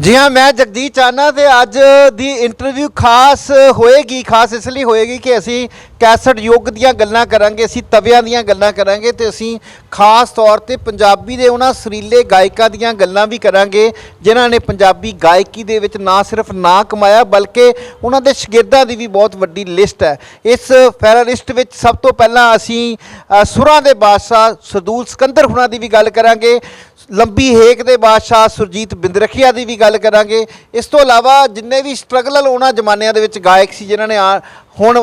ਜੀ ਹਾਂ, ਮੈਂ ਜਗਦੀਸ਼ ਚਾਨਾ ਤੇ ਅੱਜ ਦੀ ਇੰਟਰਵਿਊ ਖਾਸ ਹੋਏਗੀ, ਖਾਸ ਇਸ ਲਈ ਹੋਏਗੀ ਕਿ ਅਸੀਂ ਕੈਸਟ ਯੁੱਗ ਦੀਆਂ ਗੱਲਾਂ ਕਰਾਂਗੇ, ਅਸੀਂ ਤਵਿਆਂ ਦੀਆਂ ਗੱਲਾਂ ਕਰਾਂਗੇ ਤੇ ਅਸੀਂ ਖਾਸ ਤੌਰ ਤੇ ਪੰਜਾਬੀ ਦੇ ਉਹਨਾਂ ਸੁਰੀਲੇ ਗਾਇਕਾਂ ਦੀਆਂ ਗੱਲਾਂ ਵੀ ਕਰਾਂਗੇ, ਜਿਨ੍ਹਾਂ ਨੇ ਪੰਜਾਬੀ ਗਾਇਕੀ ਦੇ ਵਿੱਚ ਨਾ ਸਿਰਫ ਨਾਂ ਕਮਾਇਆ, ਬਲਕਿ ਉਹਨਾਂ ਦੇ ਸ਼ਾਗਿਰਦਾਂ ਦੀ ਵੀ ਬਹੁਤ ਵੱਡੀ ਲਿਸਟ ਹੈ। ਇਸ ਫੈਰਲਿਸਟ ਵਿੱਚ ਸਭ ਤੋਂ ਪਹਿਲਾਂ ਅਸੀਂ ਸੁਰਾਂ ਦੇ ਬਾਦਸ਼ਾਹ ਸਰਦੂਲ ਸਿਕੰਦਰ ਹੁਣਾਂ ਦੀ ਵੀ ਗੱਲ ਕਰਾਂਗੇ, ਲੰਬੀ ਹੇਕ ਦੇ ਬਾਦਸ਼ਾਹ ਸੁਰਜੀਤ ਬਿੰਦਰਖੀਆ ਦੀ ਵੀ ਗੱਲ ਕਰਾਂਗੇ। ਇਸ ਤੋਂ ਇਲਾਵਾ ਜਿੰਨੇ ਵੀ ਸਟਰਗਲਲ ਉਹਨਾਂ ਜ਼ਮਾਨਿਆਂ ਦੇ ਵਿੱਚ ਗਾਇਕ ਸੀ, ਜਿਨ੍ਹਾਂ ਨੇ ਆ- ਹੁਣ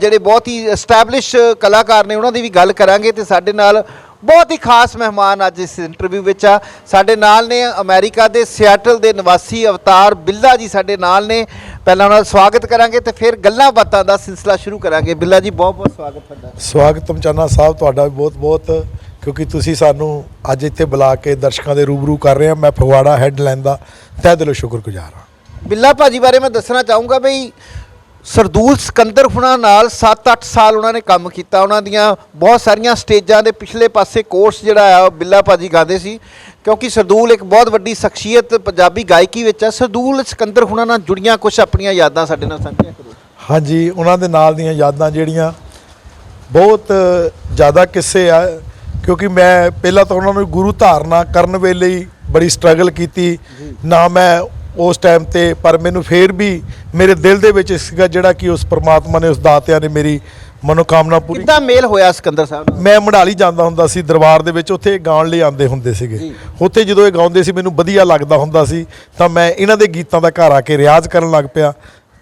ਜਿਹੜੇ ਬਹੁਤ ਹੀ ਐਸਟੈਬਲਿਸ਼ ਕਲਾਕਾਰ ਨੇ ਉਹਨਾਂ ਦੀ ਵੀ ਗੱਲ ਕਰਾਂਗੇ ਤੇ ਸਾਡੇ ਨਾਲ ਬਹੁਤ ਹੀ ਖਾਸ ਮਹਿਮਾਨ ਅੱਜ ਇਸ ਇੰਟਰਵਿਊ ਵਿੱਚ ਆ। ਸਾਡੇ ਨਾਲ ਨੇ ਅਮਰੀਕਾ ਦੇ ਸਿਆਟਲ ਦੇ ਨਿਵਾਸੀ ਅਵਤਾਰ ਬਿੱਲਾ ਜੀ ਸਾਡੇ ਨਾਲ ਨੇ। ਪਹਿਲਾਂ ਉਹਨਾਂ ਦਾ ਸਵਾਗਤ ਕਰਾਂਗੇ ਤੇ ਫਿਰ ਗੱਲਾਂ ਬਾਤਾਂ ਦਾ ਸਿਲਸਿਲਾ ਸ਼ੁਰੂ ਕਰਾਂਗੇ। ਬਿੱਲਾ ਜੀ ਬਹੁਤ ਬਹੁਤ ਸਵਾਗਤ ਤੁਹਾਡਾ। ਸਵਾਗਤਮ ਚਾਨਾ ਸਾਹਿਬ ਤੁਹਾਡਾ ਵੀ ਬਹੁਤ-ਬਹੁਤ ਕਿਉਂਕਿ ਤੁਸੀਂ ਸਾਨੂੰ ਅੱਜ ਇੱਥੇ ਬੁਲਾ ਕੇ ਦਰਸ਼ਕਾਂ ਦੇ ਰੂਬਰੂ ਕਰ ਰਹੇ ਆ ਮੈਂ ਫਗਵਾੜਾ ਹੈਡਲਾਈਨ ਦਾ ਤਹਿ ਦਿਲੋਂ ਸ਼ੁਕਰਗੁਜ਼ਾਰ ਹਾਂ। ਬਿੱਲਾ ਭਾਜੀ ਬਾਰੇ ਮੈਂ ਦੱਸਣਾ ਚਾਹੂੰਗਾ ਬਈ ਸਰਦੂਲ ਸਿਕੰਦਰ ਹੁਣਾਂ ਨਾਲ 7-8 ਸਾਲ ਉਹਨਾਂ ਨੇ ਕੰਮ ਕੀਤਾ। ਉਹਨਾਂ ਦੀਆਂ ਬਹੁਤ ਸਾਰੀਆਂ ਸਟੇਜਾਂ ਦੇ ਪਿਛਲੇ ਪਾਸੇ ਕੋਰਸ ਜਿਹੜਾ ਆ ਉਹ ਬਿੱਲਾ ਭਾਜੀ ਗਾਉਂਦੇ ਸੀ। ਕਿਉਂਕਿ ਸਰਦੂਲ ਇੱਕ ਬਹੁਤ ਵੱਡੀ ਸ਼ਖਸੀਅਤ ਪੰਜਾਬੀ ਗਾਇਕੀ ਵਿੱਚ ਆ। ਸਰਦੂਲ ਸਿਕੰਦਰ ਹੁਣਾਂ ਨਾਲ ਜੁੜੀਆਂ ਕੁਝ ਆਪਣੀਆਂ ਯਾਦਾਂ ਸਾਡੇ ਨਾਲ ਸਾਂਝੀਆਂ ਕਰੋ। ਹਾਂਜੀ ਉਹਨਾਂ ਦੇ ਨਾਲ ਦੀਆਂ ਯਾਦਾਂ ਜਿਹੜੀਆਂ ਬਹੁਤ ਜ਼ਿਆਦਾ ਕਿੱਸੇ ਆ। ਕਿਉਂਕਿ ਮੈਂ ਪਹਿਲਾਂ ਤਾਂ ਉਹਨਾਂ ਨੂੰ ਗੁਰੂ ਧਾਰਨਾ ਕਰਨ ਵੇਲੇ ਹੀ ਬੜੀ ਸਟਰਗਲ ਕੀਤੀ। ਨਾ ਮੈਂ ਉਸ ਟਾਈਮ ਤੇ ਪਰ ਮੈਨੂੰ ਫੇਰ ਵੀ ਮੇਰੇ ਦਿਲ ਦੇ ਵਿੱਚ ਸੀਗਾ ਜਿਹੜਾ ਕਿ ਉਸ ਪ੍ਰਮਾਤਮਾ ਨੇ ਉਸ ਦਾਤਿਆਂ ਨੇ ਮੇਰੀ ਮਨੋਕਾਮਨਾ ਪੂਰੀ ਕਿੱਦਾਂ ਮੇਲ ਹੋਇਆ ਸਿਕੰਦਰ ਸਾਹਿਬ ਨਾਲ? ਮੈਂ ਮੜਾਲੀ ਜਾਂਦਾ ਹੁੰਦਾ ਸੀ ਦਰਬਾਰ ਦੇ ਵਿੱਚ ਉੱਥੇ ਗਾਉਣ ਲਈ ਆਉਂਦੇ ਹੁੰਦੇ ਸੀਗੇ। ਉੱਥੇ ਜਦੋਂ ਇਹ ਗਾਉਂਦੇ ਸੀ ਮੈਨੂੰ ਵਧੀਆ ਲੱਗਦਾ ਹੁੰਦਾ ਸੀ ਤਾਂ ਮੈਂ ਇਹਨਾਂ ਦੇ ਗੀਤਾਂ ਦਾ ਘਰ ਆ ਕੇ ਰਿਆਜ਼ ਕਰਨ ਲੱਗ ਪਿਆ।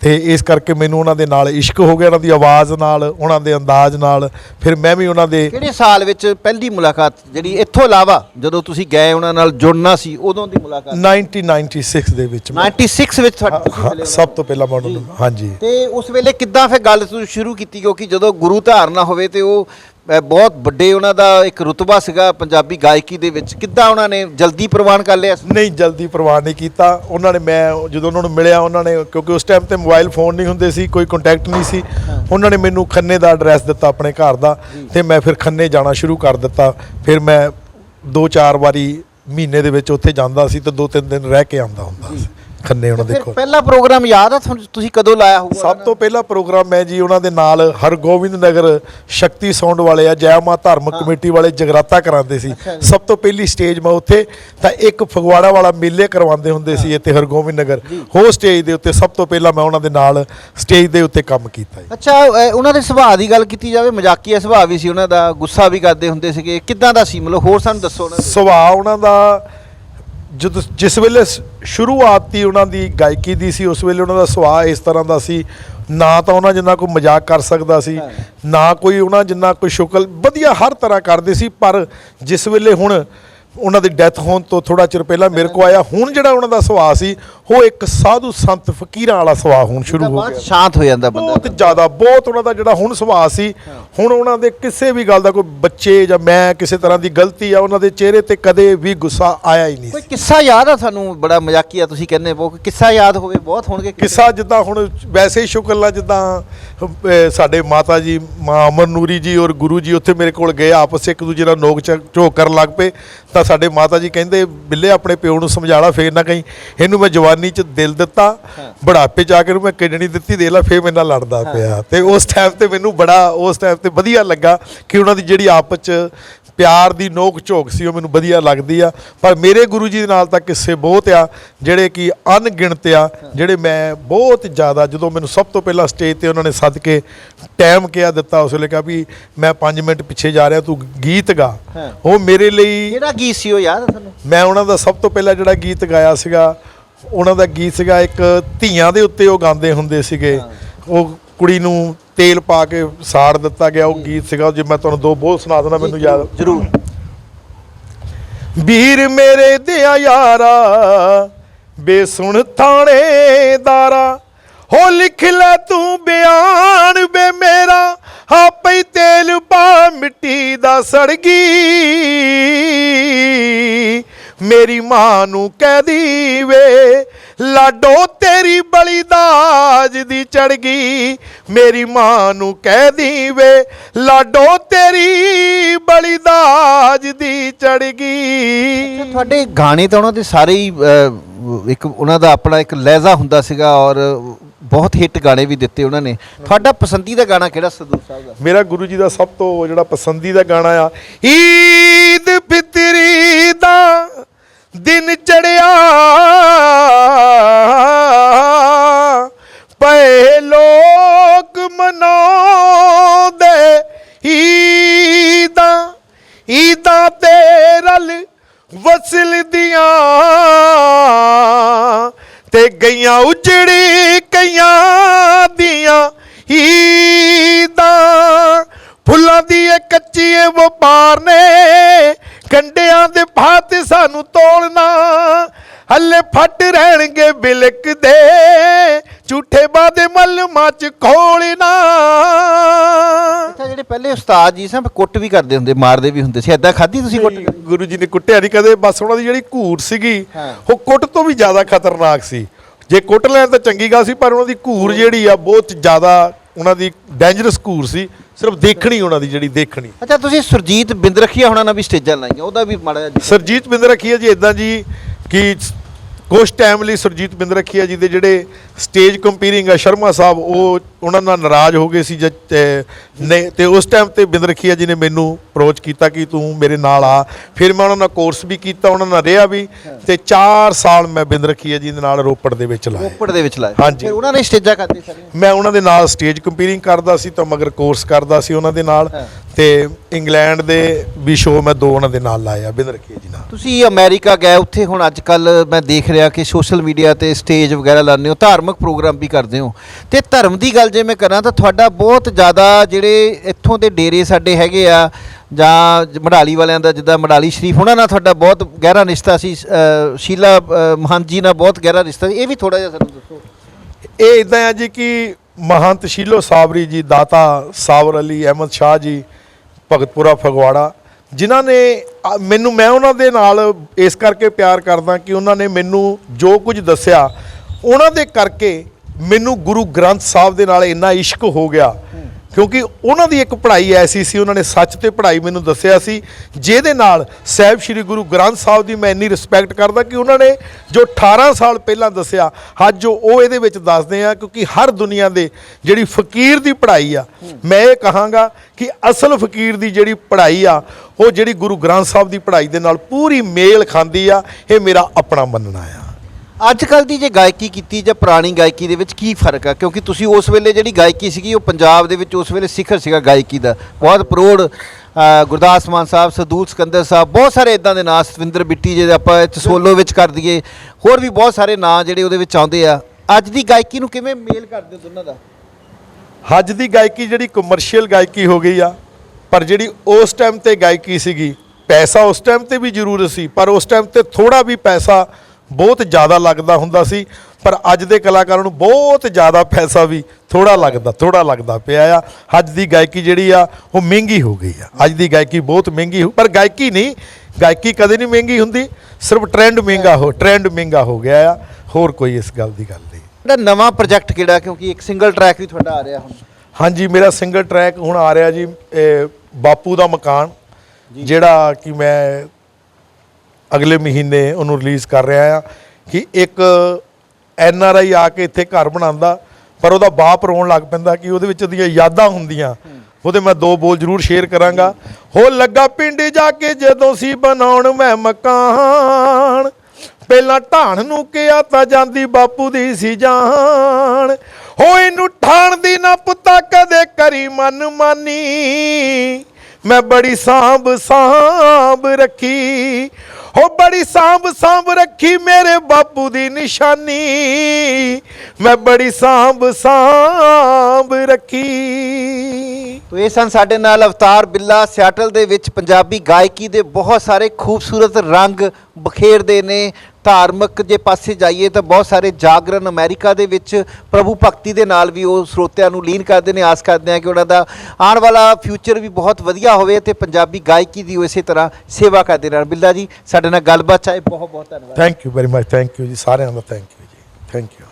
ਤੇ ਇਸ ਕਰਕੇ ਮੈਨੂੰ ਉਹਨਾਂ ਦੇ ਨਾਲ ਇਸ਼ਕ ਹੋ ਗਿਆ ਉਹਨਾਂ ਦੀ ਆਵਾਜ਼ ਨਾਲ ਉਹਨਾਂ ਦੇ ਅੰਦਾਜ਼ ਨਾਲ ਫਿਰ ਮੈਂ ਵੀ ਉਹਨਾਂ ਦੇ ਕਿਹੜੇ ਸਾਲ ਵਿੱਚ ਪਹਿਲੀ ਮੁਲਾਕਾਤ ਜਿਹੜੀ ਇੱਥੋਂ ਇਲਾਵਾ ਜਦੋਂ ਤੁਸੀਂ ਗਏ ਉਹਨਾਂ ਨਾਲ ਜੁੜਨਾ ਸੀ ਉਦੋਂ ਦੀ ਮੁਲਾਕਾਤ? 1996 ਦੇ ਵਿੱਚ ਮੈਂ- 96 ਵਿੱਚ ਤੁਹਾਡੀ ਸਭ ਤੋਂ ਪਹਿਲਾਂ ਮੈਂ ਉਹਨਾਂ ਨੂੰ ਹਾਂਜੀ। ਤੇ ਉਸ ਵੇਲੇ ਕਿੱਦਾਂ ਫਿਰ ਗੱਲ ਸ਼ੁਰੂ ਕੀਤੀ? ਕਿਉਂਕਿ ਜਦੋਂ ਗੁਰੂ ਧਾਰਨਾ ਹੋਵੇ ਤੇ ਉਹ ਬਹੁਤ ਵੱਡੇ ਉਹਨਾਂ ਦਾ ਇੱਕ ਰੁਤਬਾ ਸੀਗਾ ਪੰਜਾਬੀ ਗਾਇਕੀ ਦੇ ਵਿੱਚ। ਕਿੱਦਾਂ ਉਹਨਾਂ ਨੇ ਜਲਦੀ ਪ੍ਰਵਾਨ ਕਰ ਲਿਆ ਨਹੀਂ ਜਲਦੀ ਪ੍ਰਵਾਨ ਨਹੀਂ ਕੀਤਾ। ਉਹਨਾਂ ਨੇ ਮੈਂ ਜਦੋਂ ਉਹਨਾਂ ਨੂੰ ਮਿਲਿਆ ਉਹਨਾਂ ਨੇ ਕਿਉਂਕਿ ਉਸ ਟਾਈਮ ਤੇ ਮੋਬਾਈਲ ਫੋਨ ਨਹੀਂ ਹੁੰਦੇ ਸੀ ਕੋਈ ਕੰਟੈਕਟ ਨਹੀਂ ਸੀ। ਉਹਨਾਂ ਨੇ ਮੈਨੂੰ ਖੰਨੇ ਦਾ ਐਡਰੈਸ ਦਿੱਤਾ ਆਪਣੇ ਘਰ ਦਾ ਤੇ ਮੈਂ ਫਿਰ ਖੰਨੇ ਜਾਣਾ ਸ਼ੁਰੂ ਕਰ ਦਿੱਤਾ। ਫਿਰ ਮੈਂ ਦੋ ਚਾਰ ਵਾਰੀ ਮਹੀਨੇ ਦੇ ਵਿੱਚ ਉੱਥੇ ਜਾਂਦਾ ਸੀ ਤੇ ਦੋ ਤਿੰਨ ਦਿਨ ਰਹਿ ਕੇ ਆਉਂਦਾ ਹੁੰਦਾ ਸੀ। ਖੰਨੇ ਉਹਨਾਂ ਦੇ ਕੋਲ ਪਹਿਲਾ ਪ੍ਰੋਗਰਾਮ ਯਾਦ ਆ ਤੁਹਾਨੂੰ ਤੁਸੀਂ ਕਦੋਂ ਲਾਇਆ ਹੋਊਗਾ ਸਭ ਤੋਂ ਪਹਿਲਾ ਪ੍ਰੋਗਰਾਮ ਮੈਂ ਜੀ ਉਹਨਾਂ ਦੇ ਨਾਲ ਹਰਗੋਬਿੰਦ ਨਗਰ ਸ਼ਕਤੀ ਸਾਊਂਡ ਵਾਲੇ ਆ ਜੈ ਮਾਂ ਧਾਰਮਿਕ ਕਮੇਟੀ ਵਾਲੇ ਜਗਰਾਤਾ ਕਰਾਉਂਦੇ ਸੀ। ਸਭ ਤੋਂ ਪਹਿਲੀ ਸਟੇਜ ਮੈਂ ਉੱਥੇ ਤਾਂ ਇੱਕ ਫਗਵਾੜਾ ਵਾਲਾ ਮੇਲੇ ਕਰਵਾਉਂਦੇ ਹੁੰਦੇ ਸੀ ਇੱਥੇ ਹਰਗੋਬਿੰਦ ਨਗਰ। ਹੋ ਸਟੇਜ ਦੇ ਉੱਤੇ ਸਭ ਤੋਂ ਪਹਿਲਾਂ ਮੈਂ ਉਹਨਾਂ ਦੇ ਨਾਲ ਸਟੇਜ ਦੇ ਉੱਤੇ ਕੰਮ ਕੀਤਾ ਜੀ। ਅੱਛਾ ਉਹਨਾਂ ਦੇ ਸੁਭਾਅ ਦੀ ਗੱਲ ਕੀਤੀ ਜਾਵੇ ਮਜ਼ਾਕੀਆ ਸੁਭਾਅ ਵੀ ਸੀ ਉਹਨਾਂ ਦਾ ਗੁੱਸਾ ਵੀ ਕਰਦੇ ਹੁੰਦੇ ਸੀਗੇ। ਕਿੱਦਾਂ ਦਾ ਸੀ? ਮਤਲਬ ਹੋਰ ਸਾਨੂੰ ਦੱਸੋ ਉਹਨਾਂ ਦੇ। ਸੁਭਾਅ ਉਹਨਾਂ ਦਾ ਜਦੋਂ ਜਿਸ ਵੇਲੇ ਸ਼ੁਰੂਆਤ ਤੀ ਉਹਨਾਂ ਦੀ ਗਾਇਕੀ ਦੀ ਸੀ ਉਸ ਵੇਲੇ ਉਹਨਾਂ ਦਾ ਸੁਭਾਅ ਇਸ ਤਰ੍ਹਾਂ ਦਾ ਸੀ ਨਾ ਤਾਂ ਉਹਨਾਂ ਜਿੰਨਾ ਕੋਈ ਮਜ਼ਾਕ ਕਰ ਸਕਦਾ ਸੀ। ਨਾ ਕੋਈ ਉਹਨਾਂ ਜਿੰਨਾ ਕੋਈ ਸ਼ੁਕਲ ਵਧੀਆ ਹਰ ਤਰ੍ਹਾਂ ਕਰਦੇ ਸੀ ਪਰ ਜਿਸ ਵੇਲੇ ਹੁਣ ਉਹਨਾਂ ਦੀ ਡੈਥ ਹੋਣ ਤੋਂ ਥੋੜਾ ਚਿਰ ਪਹਿਲਾਂ ਮੇਰੇ ਕੋ ਆਇਆ। ਹੁਣ ਜਿਹੜਾ ਉਹਨਾਂ ਦਾ ਸੁਭਾਅ ਸੀ ਉਹ ਇੱਕ ਸਾਧੂ ਸੰਤ ਫਕੀਰਾਂ ਵਾਲਾ ਸੁਭਾਅ ਹੁਣ ਸ਼ੁਰੂ ਹੋ ਗਿਆ। ਸ਼ਾਂਤ ਹੋ ਜਾਂਦਾ ਬੰਦਾ ਬਹੁਤ ਜ਼ਿਆਦਾ ਬਹੁਤ ਉਹਨਾਂ ਦਾ ਜਿਹੜਾ ਹੁਣ ਸੁਭਾਅ ਸੀ ਹੁਣ ਉਹਨਾਂ ਦੇ ਕਿਸੇ ਵੀ ਗੱਲ ਦਾ ਕੋਈ ਬੱਚੇ ਜਾਂ ਮੈਂ ਕਿਸੇ ਤਰ੍ਹਾਂ ਦੀ ਗਲਤੀ ਆ ਉਹਨਾਂ ਦੇ ਚਿਹਰੇ ਤੇ ਕਦੇ ਵੀ ਗੁੱਸਾ ਆਇਆ ਹੀ ਨਹੀਂ ਕੋਈ ਕਿੱਸਾ ਯਾਦ ਆ ਤੁਹਾਨੂੰ? ਬੜਾ ਮਜ਼ਾਕੀਆ ਤੁਸੀਂ ਕਹਿੰਦੇ ਬਹੁਤ ਕਿੱਸਾ ਯਾਦ ਹੋਵੇ ਬਹੁਤ ਹੋਣਗੇ ਕਿੱਸੇ। ਜਿੱਦਾਂ ਹੁਣ ਵੈਸੇ ਹੀ ਸ਼ੁਕਰ ਜਿੱਦਾਂ ਸਾਡੇ ਮਾਤਾ ਜੀ ਮਾਂ ਅਮਰ ਨੂਰੀ ਜੀ ਔਰ ਗੁਰੂ ਜੀ ਉੱਥੇ ਮੇਰੇ ਕੋਲ ਗਏ ਆਪਸ ਇੱਕ ਦੂਜੇ ਨਾਲ ਨੋਕ ਝੋਕ ਕਰਨ ਲੱਗ ਪਏ। ਤਾਂ ਸਾਡੇ ਮਾਤਾ ਜੀ ਕਹਿੰਦੇ ਬਿੱਲੇ ਆਪਣੇ ਪਿਓ ਨੂੰ ਸਮਝਾਲਾ ਫੇਰ ਨਾ ਕਹੀਂ ਇਹਨੂੰ ਮੈਂ ਜਵਾਨੀ 'ਚ ਦਿਲ ਦਿੱਤਾ ਬੁਢਾਪੇ 'ਚ ਆ ਕੇ ਇਹਨੂੰ ਮੈਂ ਕਿਡਨੀ ਦਿੱਤੀ ਦੇ ਲਾ ਫੇਰ ਮੇਰੇ ਨਾਲ ਲੜਦਾ ਪਿਆ। ਤੇ ਉਸ ਟਾਈਮ ਤੇ ਮੈਨੂੰ ਬੜਾ ਉਸ ਟਾਈਮ ਤੇ ਵਧੀਆ ਲੱਗਾ ਕਿ ਉਹਨਾਂ ਦੀ ਜਿਹੜੀ ਆਪਸ 'ਚ ਪਿਆਰ ਦੀ ਨੋਕ ਝੋਕ ਸੀ ਉਹ ਮੈਨੂੰ ਵਧੀਆ ਲੱਗਦੀ ਆ। ਪਰ ਮੇਰੇ ਗੁਰੂ ਜੀ ਦੇ ਨਾਲ ਤਾਂ ਕਿੱਸੇ ਬਹੁਤ ਆ ਜਿਹੜੇ ਕਿ ਅਣਗਿਣਤ ਆ ਜਿਹੜੇ ਮੈਂ ਬਹੁਤ ਜ਼ਿਆਦਾ ਜਦੋਂ ਮੈਨੂੰ ਸਭ ਤੋਂ ਪਹਿਲਾਂ ਸਟੇਜ ਤੇ ਉਹਨਾਂ ਨੇ ਸੱਦ ਕੇ ਟਾਈਮ ਕਿਹਾ ਦਿੱਤਾ ਉਸ ਵੇਲੇ ਕਿਹਾ ਵੀ ਮੈਂ 5 ਮਿੰਟ ਪਿੱਛੇ ਜਾ ਰਿਹਾ ਤੂੰ ਗੀਤ ਗਾ। ਉਹ ਮੇਰੇ ਲਈ ਕਿਹੜਾ ਗੀਤ ਸੀ ਉਹ ਯਾਦ ਤੁਹਾਨੂੰ? ਮੈਂ ਉਹਨਾਂ ਦਾ ਸਭ ਤੋਂ ਪਹਿਲਾਂ ਜਿਹੜਾ ਗੀਤ ਗਾਇਆ ਸੀਗਾ ਉਹਨਾਂ ਦਾ ਗੀਤ ਸੀਗਾ ਇੱਕ ਧੀਆਂ ਦੇ ਉੱਤੇ ਉਹ ਗਾਉਂਦੇ ਹੁੰਦੇ ਸੀਗੇ। ਉਹ ਕੁੜੀ ਨੂੰ ਤੇਲ ਪਾ ਕੇ ਸਾੜ ਦਿੱਤਾ ਗਿਆ ਉਹ ਗੀਤ ਸੀਗਾ ਜੇ ਮੈਂ ਤੁਹਾਨੂੰ ਦੋ ਬੋਲ ਸੁਣਾ ਦੇਣਾ ਮੈਨੂੰ ਯਾਦ ਜ਼ਰੂਰ। ਵੀਰ ਮੇਰੇ ਦਿਆ ਯਾਰਾ ਬੇਸੁਣ ਥਾਣੇਦਾਰਾ ਹੋ ਲਿਖ ਲੈ ਤੂੰ ਬਿਆਨ ਬੇ ਮੇਰਾ ਆਪੇ ਤੇਲ ਪਾ ਮਿੱਟੀ ਦਾ ਸੜ ਗਈ ਮੇਰੀ ਮਾਂ ਨੂੰ ਕਹਿ ਦੀ ਵੇ ਲਾਡੋ ਤੇਰੀ ਬਲੀ ਦਾਜ ਦੀ ਚੜ ਗਈ ਮੇਰੀ ਮਾਂ ਨੂੰ ਕਹਿ ਦੀ ਵੇ ਲਾਡੋ ਤੇਰੀ ਬਲੀ ਦਾਜ ਦੀ ਚੜ ਗਈ। ਤੁਹਾਡੇ ਗਾਣੇ ਤਾਂ ਉਹਨਾਂ ਦੇ ਸਾਰੇ ਹੀ ਇੱਕ ਉਹਨਾਂ ਦਾ ਆਪਣਾ ਇੱਕ ਲਹਿਜ਼ਾ ਹੁੰਦਾ ਸੀਗਾ ਔਰ ਬਹੁਤ ਹਿੱਟ ਗਾਣੇ ਵੀ ਦਿੱਤੇ ਉਹਨਾਂ ਨੇ। ਤੁਹਾਡਾ ਪਸੰਦੀਦਾ ਗਾਣਾ ਕਿਹੜਾ ਸੰਧੂ ਸਾਹਿਬ ਦਾ? ਮੇਰਾ ਗੁਰੂ ਜੀ ਦਾ ਸਭ ਤੋਂ ਜਿਹੜਾ ਪਸੰਦੀਦਾ ਗਾਣਾ ਆ ਈਦ ਤੇ ਗਈਆਂ ਉਜੜੀ ਕਈਆਂ ਦੀਆਂ ਈਦਾਂ ਫੁੱਲਾਂ ਦੀ ਇਹ ਕੱਚੀ ਇਹ ਵਪਾਰ ਨੇ ਕੰਡਿਆਂ ਦੇ ਭਾਅ ਤੇ ਸਾਨੂੰ ਤੋਲਣਾ। ਹੱਲੇ ਫੱਟ ਰਹਿਣਗੇ ਬਿਲਕ ਦੇ ਝੂਠੇ ਬਾਦੇ ਮਲਮਾਂ ਚ ਖੋਲਣਾ ਅੱਛਾ ਜਿਹੜੇ ਪਹਿਲੇ ਉਸਤਾਦ ਜੀ ਸਨ ਕੁੱਟ ਵੀ ਕਰਦੇ ਹੁੰਦੇ ਮਾਰਦੇ ਵੀ ਹੁੰਦੇ ਸੀ। ਐਦਾਂ ਖਾਧੀ ਤੁਸੀਂ ਕੁੱਟ? ਗੁਰੂ ਜੀ ਨੇ ਕੁੱਟਿਆ ਨਹੀਂ ਕਦੇ ਬਸ ਉਹਨਾਂ ਦੀ ਜਿਹੜੀ ਘੂਰ ਸੀਗੀ। ਉਹ ਕੁੱਟ ਤੋਂ ਵੀ ਜ਼ਿਆਦਾ ਖਤਰਨਾਕ ਸੀ। ਜੇ ਕੁੱਟ ਲੈਣ ਤਾਂ ਚੰਗੀ ਗੱਲ ਸੀ ਪਰ ਉਹਨਾਂ ਦੀ ਘੂਰ ਜਿਹੜੀ ਆ ਬਹੁਤ ਜ਼ਿਆਦਾ ਉਹਨਾਂ ਦੀ ਡੇਂਜਰਸ ਘੂਰ ਸੀ। ਸਿਰਫ ਦੇਖਣੀ ਉਹਨਾਂ ਦੀ ਜਿਹੜੀ ਦੇਖਣੀ। ਅੱਛਾ ਤੁਸੀਂ ਸੁਰਜੀਤ ਬਿੰਦਰਖੀਆ ਹੁਣਾਂ ਨਾਲ ਵੀ ਸਟੇਜਾਂ ਲਾਈਆਂ ਉਹਦਾ ਵੀ ਮਾੜਾ ਜਿਹਾ ਸਰਜੀਤ ਬਿੰਦ ਰੱਖੀਆ ਜੀ ਇਦਾਂ ਜੀ ਕਿ ਕੁਛ ਟਾਈਮ ਲਈ ਸਰਜੀਤ ਬਿੰਦ ਰੱਖੀਆ ਜੀ ਦੇ ਜਿਹੜੇ ਸਟੇਜ ਕੰਪੀਰਿੰਗ ਆ ਸ਼ਰਮਾ ਸਾਹਿਬ ਉਹ ਉਹਨਾਂ ਨਾਲ ਨਾਰਾਜ਼ ਹੋ ਗਏ ਸੀ ਜਦ ਤੇ- ਉਸ ਟਾਈਮ ਤੇ ਬਿੰਦ ਰੱਖੀਆ ਜੀ ਨੇ ਮੈਨੂੰ ਅਪਰੋਚ ਕੀਤਾ ਕਿ ਤੂੰ ਮੇਰੇ ਨਾਲ ਆ। ਫਿਰ ਮੈਂ ਉਹਨਾਂ ਨਾਲ ਕੋਰਸ ਵੀ ਕੀਤਾ ਉਹਨਾਂ ਨਾਲ ਰਿਹਾ ਵੀ ਤੇ 4 ਸਾਲ ਮੈਂ ਬਿੰਦ ਰੱਖੀਆ ਜੀ ਦੇ ਨਾਲ ਰੋਪੜ ਦੇ ਵਿੱਚ ਲਾਏ ਰੋਪੜ ਦੇ ਵਿੱਚ ਲਾਏ ਹਾਂਜੀ। ਫਿਰ ਉਹਨਾਂ ਨੇ ਸਟੇਜਾਂ ਕਰਦੇ ਸਾਰੀਆਂ? ਮੈਂ ਉਹਨਾਂ ਦੇ ਨਾਲ ਸਟੇਜ ਕੰਪੀਰਿੰਗ ਕਰਦਾ ਸੀ ਤਾਂ ਮਗਰ ਕੋਰਸ ਕਰਦਾ ਸੀ ਉਹਨਾਂ ਦੇ ਨਾਲ। ਤੇ ਇੰਗਲੈਂਡ ਦੇ ਵੀ ਸ਼ੋਅ ਮੈਂ ਦੋ ਉਹਨਾਂ ਦੇ ਨਾਲ ਲਾਇਆ ਬਿੰਦ ਰੱਖੀਆ ਜੀ ਨਾਲ। ਤੁਸੀਂ ਅਮਰੀਕਾ ਗਏ ਉੱਥੇ ਹੁਣ ਅੱਜ ਕੱਲ ਮੈਂ ਦੇਖ ਰਿਹਾ ਕਿ ਸੋਸ਼ਲ ਮੀਡੀਆ ਤੇ ਸਟੇਜ ਵਗੈਰਾ ਲਾਉਂਦੇ ਹੋ ਧਾਰਮਿਕ ਪ੍ਰੋਗਰਾਮ ਵੀ ਕਰਦੇ ਹੋ। ਤੇ ਧਰਮ ਦੀ ਗੱਲ ਜੇ ਮੈਂ ਕਰਾਂ ਤਾਂ ਤੁਹਾਡਾ ਬਹੁਤ ਜ਼ਿਆਦਾ ਜਿਹੜੇ ਇੱਥੋਂ ਦੇ ਡੇਰੇ ਸਾਡੇ ਹੈਗੇ ਆ ਜਾਂ ਜ- ਮੜਾਲੀ ਵਾਲਿਆਂ ਦਾ ਜਿੱਦਾਂ ਮੜਾਲੀ ਸ਼ਰੀਫ, ਉਹਨਾਂ ਨਾਲ ਤੁਹਾਡਾ ਬਹੁਤ ਗਹਿਰਾ ਰਿਸ਼ਤਾ ਸੀ ਸ਼ੀਲਾ ਮਹੰਤ ਜੀ ਨਾਲ ਬਹੁਤ ਗਹਿਰਾ ਰਿਸ਼ਤਾ ਸੀ। ਇਹ ਵੀ ਥੋੜਾ ਜਿਹਾ ਸਾਨੂੰ ਦੱਸੋ। ਇਹ ਇਦਾਂ ਆ ਜੀ ਕਿ ਮਹੰਤ ਸ਼ੀਲੋ ਸਾਬਰੀ ਜੀ, ਦਾਤਾ ਸਾਬਰ ਅਲੀ, ਅਹਿਮਦ ਸ਼ਾਹ ਜੀ, ਭਗਤਪੁਰਾ, ਫਗਵਾੜਾ, ਜਿਨ੍ਹਾਂ ਨੇ ਮੈਨੂੰ, ਮੈਂ ਉਹਨਾਂ ਦੇ ਨਾਲ ਇਸ ਕਰਕੇ ਪਿਆਰ ਕਰਦਾ ਕਿ ਉਹਨਾਂ ਨੇ ਮੈਨੂੰ ਜੋ ਕੁਝ ਦੱਸਿਆ ਉਹਨਾਂ ਦੇ ਕਰਕੇ ਮੈਨੂੰ ਗੁਰੂ ਗ੍ਰੰਥ ਸਾਹਿਬ ਦੇ ਨਾਲ ਇੰਨਾ ਇਸ਼ਕ ਹੋ ਗਿਆ। ਕਿਉਂਕਿ ਉਹਨਾਂ ਦੀ ਇੱਕ ਪੜ੍ਹਾਈ ਐਸੀ ਸੀ, ਉਹਨਾਂ ਨੇ ਸੱਚ ਤੇ ਪੜ੍ਹਾਈ ਮੈਨੂੰ ਦੱਸਿਆ ਸੀ, ਜਿਹਦੇ ਨਾਲ ਸਾਹਿਬ ਸ੍ਰੀ ਗੁਰੂ ਗ੍ਰੰਥ ਸਾਹਿਬ ਦੀ ਮੈਂ ਇੰਨੀ ਰਿਸਪੈਕਟ ਕਰਦਾ ਕਿ ਉਹਨਾਂ ਨੇ ਜੋ 18 ਸਾਲ ਪਹਿਲਾਂ ਦੱਸਿਆ, ਅੱਜ ਜੋ ਉਹ ਇਹਦੇ ਵਿੱਚ ਦੱਸਦੇ ਆ, ਕਿਉਂਕਿ ਹਰ ਦੁਨੀਆ ਦੇ ਜਿਹੜੀ ਫਕੀਰ ਦੀ ਪੜ੍ਹਾਈ ਆ, ਮੈਂ ਇਹ ਕਹਾਂਗਾ ਕਿ ਅਸਲ ਫਕੀਰ ਦੀ ਜਿਹੜੀ ਪੜ੍ਹਾਈ ਆ, ਉਹ ਜਿਹੜੀ ਗੁਰੂ ਗ੍ਰੰਥ ਸਾਹਿਬ ਦੀ ਪੜ੍ਹਾਈ ਦੇ ਨਾਲ ਪੂਰੀ ਮੇਲ ਖਾਂਦੀ ਆ, ਇਹ ਮੇਰਾ ਆਪਣਾ ਮੰਨਣਾ ਆ। ਅੱਜ ਕੱਲ ਦੀ ਜੇ ਗਾਇਕੀ ਕੀਤੀ ਜਾਂ ਪੁਰਾਣੀ ਗਾਇਕੀ ਦੇ ਵਿੱਚ ਕੀ ਫ਼ਰਕ ਆ? ਕਿਉਂਕਿ ਤੁਸੀਂ ਉਸ ਵੇਲੇ ਜਿਹੜੀ ਗਾਇਕੀ ਸੀਗੀ ਉਹ ਪੰਜਾਬ ਦੇ ਵਿੱਚ ਉਸ ਵੇਲੇ ਸਿਖਰ ਸੀਗਾ ਗਾਇਕੀ ਦਾ। ਬਹੁਤ ਪ੍ਰੋੜ ਅ, ਗੁਰਦਾਸ ਮਾਨ ਸਾਹਿਬ ਸਦੂਲ ਸਿਕੰਦਰ ਸਾਹਿਬ ਬਹੁਤ ਸਾਰੇ ਇਦਾਂ ਦੇ ਨਾਂ ਸਤਵਿੰਦਰ ਬਿੱਟੀ ਜੇ ਆਪਾਂ ਇੱਥੇ ਸੋਲੋ ਵਿੱਚ ਕਰ ਦਈਏ। ਹੋਰ ਵੀ ਬਹੁਤ ਸਾਰੇ ਨਾਂ ਜਿਹੜੇ ਉਹਦੇ ਵਿੱਚ ਆਉਂਦੇ ਆ। ਅੱਜ ਦੀ ਗਾਇਕੀ ਨੂੰ ਕਿਵੇਂ ਮੇਲ ਕਰਦੇ ਹੋ ਦੋਨਾਂ ਦਾ? ਅੱਜ ਦੀ ਗਾਇਕੀ ਜਿਹੜੀ ਕਮਰਸ਼ੀਅਲ ਗਾਇਕੀ ਹੋ ਗਈ ਆ ਪਰ ਜਿਹੜੀ ਉਸ ਟਾਈਮ ਤੇ ਗਾਇਕੀ ਸੀਗੀ ਪੈਸਾ ਉਸ ਟਾਈਮ ਤੇ ਵੀ ਜ਼ਰੂਰ ਸੀ ਪਰ ਉਸ ਟਾਈਮ ਤੇ ਥੋੜਾ ਵੀ ਪੈਸਾ ਬਹੁਤ ਜ਼ਿਆਦਾ ਲੱਗਦਾ ਹੁੰਦਾ ਸੀ ਪਰ ਅੱਜ ਦੇ ਕਲਾਕਾਰਾਂ ਨੂੰ ਬਹੁਤ ਜ਼ਿਆਦਾ ਪੈਸਾ ਵੀ ਥੋੜਾ ਲੱਗਦਾ ਥੋੜਾ ਲੱਗਦਾ ਪਿਆ ਆ। ਅੱਜ ਦੀ ਗਾਇਕੀ ਜਿਹੜੀ ਆ ਉਹ ਮਹਿੰਗੀ ਹੋ ਗਈ ਆ। ਅੱਜ ਦੀ ਗਾਇਕੀ ਬਹੁਤ ਮਹਿੰਗੀ ਹੋ ਪਰ ਗਾਇਕੀ ਨਹੀਂ ਗਾਇਕੀ ਕਦੇ ਨਹੀਂ ਮਹਿੰਗੀ ਹੁੰਦੀ ਸਿਰਫ ਟ੍ਰੈਂਡ ਮਹਿੰਗਾ ਹੋ ਟ੍ਰੈਂਡ ਮਹਿੰਗਾ ਹੋ ਗਿਆ ਆ। ਹੋਰ ਕੋਈ ਇਸ ਗੱਲ ਦੀ ਗੱਲ ਨਹੀਂ। ਤੁਹਾਡਾ ਨਵਾਂ ਪ੍ਰੋਜੈਕਟ ਕਿਹੜਾ ਕਿਉਂਕਿ ਇੱਕ ਸਿੰਗਲ ਟਰੈਕ ਵੀ ਤੁਹਾਡਾ ਆ ਰਿਹਾ ਹੁਣ। ਹਾਂਜੀ ਮੇਰਾ ਸਿੰਗਲ ਟਰੈਕ ਹੁਣ ਆ ਰਿਹਾ ਜੀ ਬਾਪੂ ਦਾ ਮਕਾਨ ਜਿਹੜਾ ਕਿ ਮੈਂ ਅਗਲੇ ਮਹੀਨੇ ਉਹਨੂੰ ਰਿਲੀਜ਼ ਕਰ ਰਿਹਾ ਆ ਕਿ ਇੱਕ ਐਨ ਆਰ ਆਈ ਆ ਕੇ ਇੱਥੇ ਘਰ ਬਣਾਉਂਦਾ, ਪਰ ਉਹਦਾ ਬਾਪ ਰੋਣ ਲੱਗ ਪੈਂਦਾ ਕਿ ਉਹਦੇ ਵਿੱਚ ਉਹਦੀਆਂ ਯਾਦਾਂ ਹੁੰਦੀਆਂ। ਉਹਦੇ ਮੈਂ ਦੋ ਬੋਲ ਜ਼ਰੂਰ ਸ਼ੇਅਰ ਕਰਾਂਗਾ। ਹੋ ਲੱਗਾ ਪਿੰਡ ਜਾ ਕੇ ਜਦੋਂ ਸੀ ਬਣਾਉਣ ਮੈਂ ਮਕਾਨ, ਪਹਿਲਾਂ ਢਾਣ ਨੂੰ ਕਿਹਾ ਤਾਂ ਜਾਂਦੀ ਬਾਪੂ ਦੀ ਸੀ ਜਾਨ। ਹੋ ਇਹਨੂੰ ਠਾਣ ਦੀ ਨਾ ਪੁੱਤਾ ਕਦੇ ਕਰੀ ਮਨ ਮਾਨੀ, ਮੈਂ ਬੜੀ ਸਾਂਭ ਸਾਂਭ ਰੱਖੀ। ਹੋ ਬੜੀ ਸਾਂਭ ਸਾਂਭ ਰੱਖੀ ਮੇਰੇ ਬਾਪੂ ਦੀ ਨਿਸ਼ਾਨੀ। ਮੈਂ ਬੜੀ ਸਾਂਭ ਸਾਂਭ ਰੱਖੀ। ਤੋ ਇਹ ਸਨ ਸਾਡੇ ਨਾਲ ਅਵਤਾਰ ਬਿੱਲਾ ਸਿਆਟਲ ਦੇ ਵਿੱਚ ਪੰਜਾਬੀ ਗਾਇਕੀ ਦੇ ਬਹੁਤ ਸਾਰੇ ਖੂਬਸੂਰਤ ਰੰਗ ਬਖੇਰਦੇ ਨੇ। ਧਾਰਮਿਕ ਜੇ ਪਾਸੇ ਜਾਈਏ ਤਾਂ ਬਹੁਤ ਸਾਰੇ ਜਾਗਰਣ ਅਮਰੀਕਾ ਦੇ ਵਿੱਚ ਪ੍ਰਭੂ ਭਗਤੀ ਦੇ ਨਾਲ ਵੀ ਉਹ ਸਰੋਤਿਆਂ ਨੂੰ ਲੀਨ ਕਰਦੇ ਨੇ। ਆਸ ਕਰਦੇ ਆ ਕਿ ਉਹਨਾਂ ਦਾ ਆਉਣ ਵਾਲਾ ਫਿਊਚਰ ਵੀ ਬਹੁਤ ਵਧੀਆ ਹੋਵੇ ਤੇ ਪੰਜਾਬੀ ਗਾਇਕੀ ਦੀ ਉਹ ਇਸੇ ਤਰ੍ਹਾਂ ਸੇਵਾ ਕਰਦੇ ਰਹਿਣ। ਬਿੱਲਾ ਜੀ, ਸਾਡੇ ਨਾਲ ਗੱਲਬਾਤ ਚਾਹੇ ਬਹੁਤ ਬਹੁਤ ਧੰਨਵਾਦ। Thank you very much thank you ji, ਸਾਰਿਆਂ ਦਾ thank you ji. Thank you